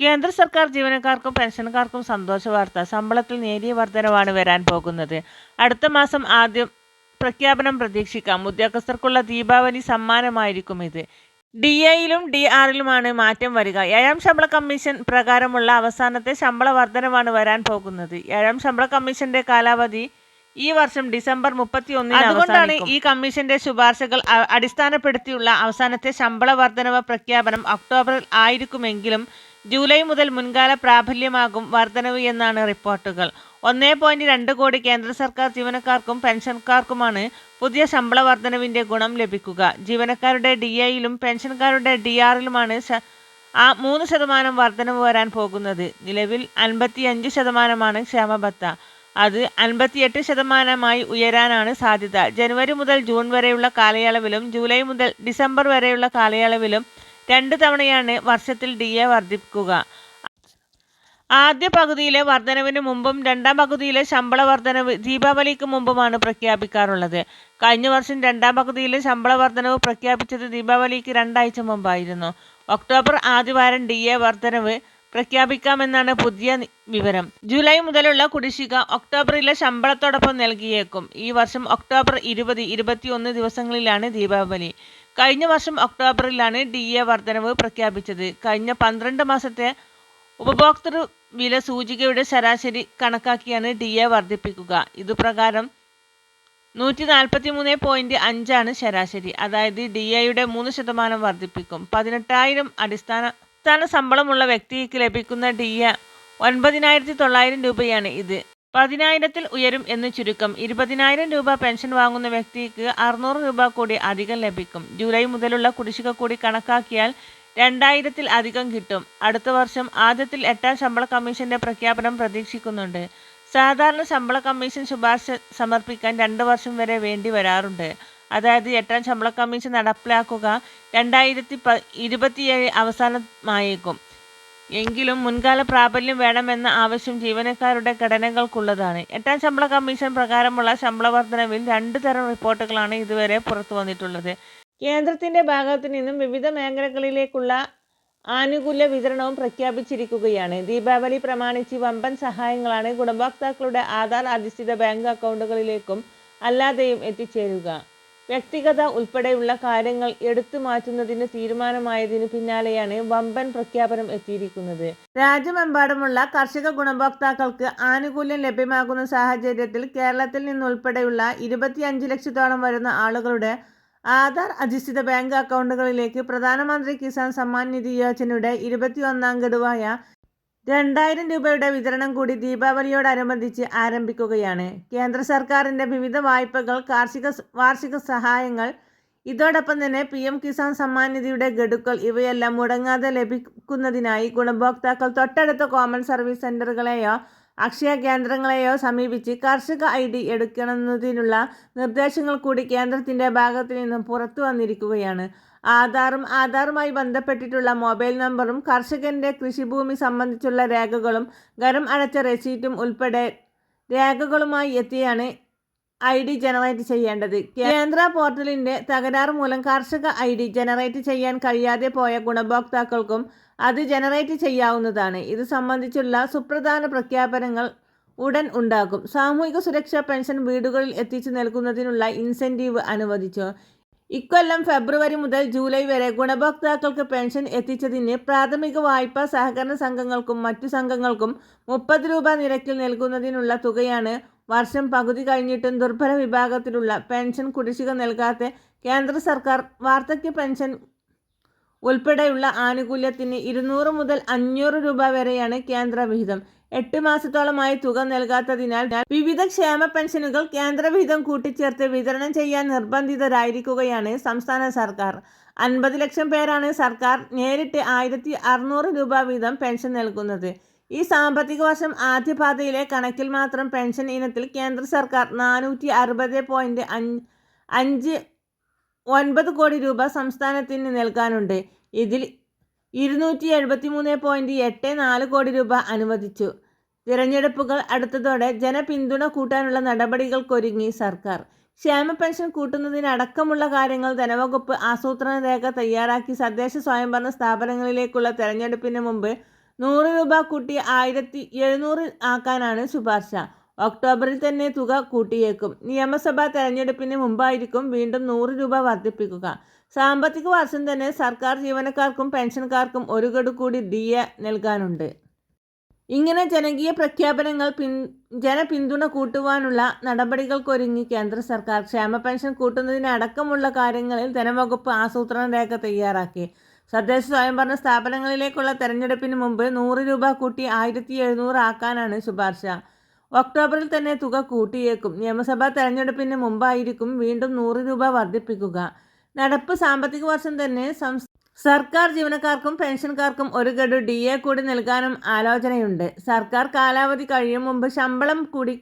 കേന്ദ്ര സർക്കാർ ജീവനക്കാർക്കും പെൻഷൻകാർക്കും സന്തോഷ വാർത്ത. ശമ്പളത്തിൽ നേരിയ വർധനവാണ് വരാൻ പോകുന്നത്. അടുത്ത മാസം ആദ്യം പ്രഖ്യാപനം പ്രതീക്ഷിക്കാം. ഉദ്യോഗസ്ഥർക്കുള്ള ദീപാവലി സമ്മാനമായിരിക്കും ഇത്. ഡി എയിലും ഡി ആറിലുമാണ് മാറ്റം വരിക. ഏഴാം ശമ്പള കമ്മീഷൻ പ്രകാരമുള്ള അവസാനത്തെ ശമ്പള വർധനമാണ് വരാൻ പോകുന്നത്. ഏഴാം ശമ്പള കമ്മീഷന്റെ കാലാവധി ഈ വർഷം ഡിസംബർ മുപ്പത്തി ഒന്നിന് അതുകൊണ്ടാണ് ഈ കമ്മീഷന്റെ ശുപാർശകൾ അടിസ്ഥാനപ്പെടുത്തിയുള്ള അവസാനത്തെ ശമ്പള വർധനവ് പ്രഖ്യാപനം ഒക്ടോബറിൽ ആയിരിക്കുമെങ്കിലും ജൂലൈ മുതൽ മുൻകാല പ്രാബല്യമാകും വർധനവ് എന്നാണ് റിപ്പോർട്ടുകൾ. ഒന്നേ പോയിന്റ് രണ്ട് കോടി കേന്ദ്ര സർക്കാർ ജീവനക്കാർക്കും പെൻഷൻകാർക്കുമാണ് പുതിയ ശമ്പള വർധനവിന്റെ ഗുണം ലഭിക്കുക. ജീവനക്കാരുടെ ഡി എയിലും പെൻഷൻകാരുടെ ഡി ആറിലുമാണ് ആ മൂന്ന് ശതമാനം വർധനവ് വരാൻ പോകുന്നത്. നിലവിൽ അൻപത്തിയഞ്ച് ശതമാനമാണ് ക്ഷേമബത്ത. അത് അൻപത്തിയെട്ട് ശതമാനമായി ഉയരാനാണ് സാധ്യത. ജനുവരി മുതൽ ജൂൺ വരെയുള്ള കാലയളവിലും ജൂലൈ മുതൽ ഡിസംബർ വരെയുള്ള കാലയളവിലും രണ്ട് തവണയാണ് വർഷത്തിൽ ഡി എ വർദ്ധിപ്പിക്കുക. ആദ്യ പകുതിയിലെ വർധനവിന് മുമ്പും രണ്ടാം പകുതിയിലെ ശമ്പള വർധനവ് ദീപാവലിക്ക് മുമ്പുമാണ് പ്രഖ്യാപിക്കാറുള്ളത്. കഴിഞ്ഞ വർഷം രണ്ടാം പകുതിയിലെ ശമ്പള വർധനവ് പ്രഖ്യാപിച്ചത് ദീപാവലിക്ക് രണ്ടാഴ്ച മുമ്പായിരുന്നു. ഒക്ടോബർ ആദ്യവാരം ഡി എ വർധനവ് പ്രഖ്യാപിക്കാമെന്നാണ് പുതിയ വിവരം. ജൂലൈ മുതലുള്ള കുടിശ്ശിക ഒക്ടോബറിലെ ശമ്പളത്തോടൊപ്പം നൽകിയേക്കും. ഈ വർഷം ഒക്ടോബർ ഇരുപത് ഇരുപത്തിയൊന്ന് ദിവസങ്ങളിലാണ് ദീപാവലി. കഴിഞ്ഞ വർഷം ഒക്ടോബറിലാണ് ഡി എ വർധനവ് പ്രഖ്യാപിച്ചത്. കഴിഞ്ഞ പന്ത്രണ്ട് മാസത്തെ ഉപഭോക്തൃ വില സൂചികയുടെ ശരാശരി കണക്കാക്കിയാണ് ഡി എ വർദ്ധിപ്പിക്കുക ഇതുപ്രകാരം നൂറ്റി നാൽപ്പത്തി മൂന്ന് പോയിന്റ് അഞ്ചാണ് ശരാശരി. അതായത് ഡി എയുടെ മൂന്ന് ശതമാനം വർദ്ധിപ്പിക്കും പതിനെട്ടായിരം അടിസ്ഥാന അടിസ്ഥാന ശമ്പളമുള്ള വ്യക്തിക്ക് ലഭിക്കുന്ന ഡി എ ഒൻപതിനായിരത്തി തൊള്ളായിരം രൂപയാണ് ഇത്. പതിനായിരത്തിൽ ഉയരും എന്ന് ചുരുക്കം ഇരുപതിനായിരം രൂപ പെൻഷൻ വാങ്ങുന്ന വ്യക്തിക്ക് അറുന്നൂറ് രൂപ കൂടി അധികം ലഭിക്കും. ജൂലൈ മുതലുള്ള കുടിശ്ശിക കൂടി കണക്കാക്കിയാൽ രണ്ടായിരത്തിൽ അധികം കിട്ടും. അടുത്ത വർഷം ആദ്യത്തിൽ എട്ടാം ശമ്പള കമ്മീഷന്റെ പ്രഖ്യാപനം പ്രതീക്ഷിക്കുന്നുണ്ട്. സാധാരണ ശമ്പള കമ്മീഷൻ ശുപാർശ സമർപ്പിക്കാൻ രണ്ട് വർഷം വരെ വേണ്ടി വരാറുണ്ട്. അതായത് എട്ടാം ശമ്പള കമ്മീഷൻ നടപ്പിലാക്കുക രണ്ടായിരത്തി പ ഇരുപത്തിയേഴ് അവസാനമായേക്കും. എങ്കിലും മുൻകാല പ്രാബല്യം വേണമെന്ന ആവശ്യം ജീവനക്കാരുടെ ഘടനകൾക്കുള്ളതാണ്. എട്ടാം ശമ്പള കമ്മീഷൻ പ്രകാരമുള്ള ശമ്പള വർധനവിൽ രണ്ട് തരം റിപ്പോർട്ടുകളാണ് ഇതുവരെ പുറത്തു വന്നിട്ടുള്ളത്. കേന്ദ്രത്തിന്റെ ഭാഗത്തു നിന്നും വിവിധ മേഖലകളിലേക്കുള്ള ആനുകൂല്യ വിതരണവും പ്രഖ്യാപിച്ചിരിക്കുകയാണ്. ദീപാവലി പ്രമാണിച്ച് വമ്പൻ സഹായങ്ങളാണ് ഗുണഭോക്താക്കളുടെ ആധാർ അധിഷ്ഠിത ബാങ്ക് അക്കൗണ്ടുകളിലേക്കും അല്ലാതെയും എത്തിച്ചേരുക. വ്യക്തിഗത ഉൾപ്പെടെയുള്ള കാര്യങ്ങൾ എടുത്തു മാറ്റുന്നതിന് തീരുമാനമായതിനു പിന്നാലെയാണ് വമ്പൻ പ്രഖ്യാപനം എത്തിയിരിക്കുന്നത്. രാജ്യമെമ്പാടുമുള്ള കർഷക ഗുണഭോക്താക്കൾക്ക് ആനുകൂല്യം ലഭ്യമാകുന്ന സാഹചര്യത്തിൽ കേരളത്തിൽ നിന്നുൾപ്പെടെയുള്ള ഇരുപത്തിയഞ്ച് ലക്ഷത്തോളം വരുന്ന ആളുകളുടെ ആധാർ അധിഷ്ഠിത ബാങ്ക് അക്കൗണ്ടുകളിലേക്ക് പ്രധാനമന്ത്രി കിസാൻ സമ്മാൻ നിധി യോജനയുടെ ഇരുപത്തിയൊന്നാം ഗഡുവായ രണ്ടായിരം രൂപയുടെ വിതരണം കൂടി ദീപാവലിയോടനുബന്ധിച്ച് ആരംഭിക്കുകയാണ്. കേന്ദ്ര സർക്കാരിന്റെ വിവിധ വായ്പകൾ കാർഷിക വാർഷിക സഹായങ്ങൾ ഇതോടൊപ്പം തന്നെ പി എം കിസാൻ സമ്മാൻ നിധിയുടെ ഗഡുക്കൾ ഇവയെല്ലാം മുടങ്ങാതെ ലഭിക്കുന്നതിനായി ഗുണഭോക്താക്കൾ തൊട്ടടുത്ത കോമൺ സർവീസ് സെന്ററുകളെയോ അക്ഷയ കേന്ദ്രങ്ങളെയോ സമീപിച്ച് കർഷക ഐ ഡി എടുക്കണമെന്നതിനുള്ള നിർദ്ദേശങ്ങൾ കൂടി കേന്ദ്രത്തിന്റെ ഭാഗത്തു നിന്നും പുറത്തു വന്നിരിക്കുകയാണ്. ആധാറും ആധാറുമായി ബന്ധപ്പെട്ടിട്ടുള്ള മൊബൈൽ നമ്പറും കർഷകന്റെ കൃഷിഭൂമി സംബന്ധിച്ചുള്ള രേഖകളും ഗരം അടച്ച റെസീറ്റും ഉൾപ്പെടെ രേഖകളുമായി എത്തിയാണ് ഐ ഡി ജനറേറ്റ് ചെയ്യേണ്ടത്. കേന്ദ്ര പോർട്ടലിന്റെ തകരാറ് മൂലം കർഷക ഐ ഡി ജനറേറ്റ് ചെയ്യാൻ കഴിയാതെ പോയ ഗുണഭോക്താക്കൾക്കും അത് ജനറേറ്റ് ചെയ്യാവുന്നതാണ്. ഇത് സംബന്ധിച്ചുള്ള സുപ്രധാന പ്രഖ്യാപനങ്ങൾ ഉടൻ ഉണ്ടാകും സാമൂഹിക സുരക്ഷാ പെൻഷൻ വീടുകളിൽ എത്തിച്ചു നൽകുന്നതിനുള്ള ഇൻസെന്റീവ് അനുവദിച്ചു. ഇക്കൊല്ലം ഫെബ്രുവരി മുതൽ ജൂലൈ വരെ ഗുണഭോക്താക്കൾക്ക് പെൻഷൻ എത്തിച്ചതിന് പ്രാഥമിക വായ്പ സഹകരണ സംഘങ്ങൾക്കും മറ്റു സംഘങ്ങൾക്കും മുപ്പത് രൂപ നിരക്കിൽ നൽകുന്നതിനുള്ള തുകയാണ് വർഷം പകുതി കഴിഞ്ഞിട്ടും ദുർബല വിഭാഗത്തിലുള്ള പെൻഷൻ കുടിശ്ശിക നൽകാത്ത കേന്ദ്ര സർക്കാർ വാർദ്ധക്യ പെൻഷൻ ഉൾപ്പെടെയുള്ള ആനുകൂല്യത്തിന് ഇരുന്നൂറ് മുതൽ അഞ്ഞൂറ് രൂപ വരെയാണ് കേന്ദ്രവിഹിതം. എട്ട് മാസത്തോളമായി തുക നൽകാത്തതിനാൽ വിവിധ ക്ഷേമ പെൻഷനുകൾ കേന്ദ്രവിഹിതം കൂട്ടിച്ചേർത്ത് വിതരണം ചെയ്യാൻ നിർബന്ധിതരായിരിക്കുകയാണ് സംസ്ഥാന സർക്കാർ. അൻപത് ലക്ഷം പേരാണ് സർക്കാർ നേരിട്ട് ആയിരത്തി അറുന്നൂറ് രൂപ വീതം പെൻഷൻ നൽകുന്നത്. ഈ സാമ്പത്തിക വർഷം ആദ്യപാതയിലെ കണക്കിൽ മാത്രം പെൻഷൻ ഇനത്തിൽ കേന്ദ്ര സർക്കാർ നാനൂറ്റി അറുപത് പോയിന്റ് അഞ്ച് ഒൻപത് കോടി രൂപ സംസ്ഥാനത്തിന് നൽകാനുണ്ട്. ഇതിൽ ഇരുന്നൂറ്റി എഴുപത്തി മൂന്ന് പോയിന്റ് എട്ട് നാല് കോടി രൂപ അനുവദിച്ചു. തിരഞ്ഞെടുപ്പുകൾ അടുത്തതോടെ ജനപിന്തുണ കൂട്ടാനുള്ള നടപടികൾക്കൊരുങ്ങി സർക്കാർ. ക്ഷേമ പെൻഷൻ കൂട്ടുന്നതിനടക്കമുള്ള കാര്യങ്ങൾ ധനവകുപ്പ് ആസൂത്രണ രേഖ തയ്യാറാക്കി തദ്ദേശ സ്വയംഭരണ സ്ഥാപനങ്ങളിലേക്കുള്ള തെരഞ്ഞെടുപ്പിന് മുമ്പ് നൂറ് രൂപ കൂട്ടി ആയിരത്തി എഴുന്നൂറ് ആക്കാനാണ് ശുപാർശ. ഒക്ടോബറിൽ തന്നെ തുക കൂട്ടിയേക്കും. നിയമസഭാ തെരഞ്ഞെടുപ്പിന് മുമ്പായിരിക്കും വീണ്ടും നൂറ് രൂപ വർദ്ധിപ്പിക്കുക. സാമ്പത്തിക വർഷം തന്നെ സർക്കാർ ജീവനക്കാർക്കും പെൻഷൻകാർക്കും ഒരു ഗഡു കൂടി ഡി എ നൽകാനുണ്ട്. ഇങ്ങനെ ജനകീയ പ്രഖ്യാപനങ്ങൾ പിൻ ജനപിന്തുണ കൂട്ടുവാനുള്ള നടപടികൾക്കൊരുങ്ങി കേന്ദ്ര സർക്കാർ ക്ഷേമ പെൻഷൻ കൂട്ടുന്നതിനടക്കമുള്ള കാര്യങ്ങളിൽ ധനവകുപ്പ് ആസൂത്രണ രേഖ തയ്യാറാക്കി. തദ്ദേശ സ്വയംഭരണ സ്ഥാപനങ്ങളിലേക്കുള്ള തെരഞ്ഞെടുപ്പിന് മുമ്പ് നൂറ് രൂപ കൂട്ടി ആയിരത്തി എഴുന്നൂറ് ആക്കാനാണ് ശുപാർശ. ഒക്ടോബറിൽ തന്നെ തുക കൂട്ടിയേക്കും. നിയമസഭാ തെരഞ്ഞെടുപ്പിന് മുമ്പായിരിക്കും വീണ്ടും നൂറ് രൂപ വർദ്ധിപ്പിക്കുക. നടപ്പ് സാമ്പത്തിക വർഷം തന്നെ സർക്കാർ ജീവനക്കാർക്കും പെൻഷൻകാർക്കും ഒരു ഗഡു ഡി എ കൂടി നൽകാനും ആലോചനയുണ്ട്. സർക്കാർ കാലാവധി കഴിയും മുമ്പ് ശമ്പളം കൂടി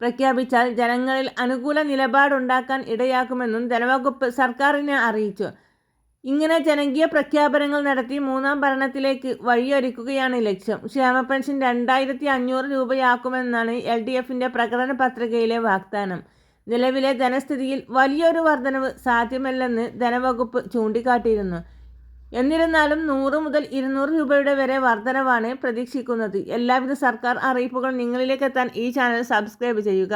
പ്രഖ്യാപിച്ചാൽ ജനങ്ങളിൽ അനുകൂല നിലപാടുണ്ടാക്കാൻ ഇടയാക്കുമെന്നും ധനവകുപ്പ് സർക്കാരിനെ അറിയിച്ചു. ഇങ്ങനെ ജനകീയ പ്രഖ്യാപനങ്ങൾ നടത്തി മൂന്നാം ഭരണത്തിലേക്ക് വഴിയൊരുക്കുകയാണ് ലക്ഷ്യം. ക്ഷേമ പെൻഷൻ രണ്ടായിരത്തി അഞ്ഞൂറ് രൂപയാക്കുമെന്നാണ് എൽ ഡി എഫിന്റെ പ്രകടന പത്രികയിലെ വാഗ്ദാനം. നിലവിലെ ധനസ്ഥിതിയിൽ വലിയൊരു വർധനവ് സാധ്യമല്ലെന്ന് ധനവകുപ്പ് ചൂണ്ടിക്കാട്ടിയിരുന്നു. എന്നിരുന്നാലും നൂറ് മുതൽ ഇരുന്നൂറ് രൂപയുടെ വരെ വർധനവാണ് പ്രതീക്ഷിക്കുന്നത്. എല്ലാവിധ സർക്കാർ അറിയിപ്പുകൾ നിങ്ങളിലേക്ക് എത്താൻ ഈ ചാനൽ സബ്സ്ക്രൈബ് ചെയ്യുക.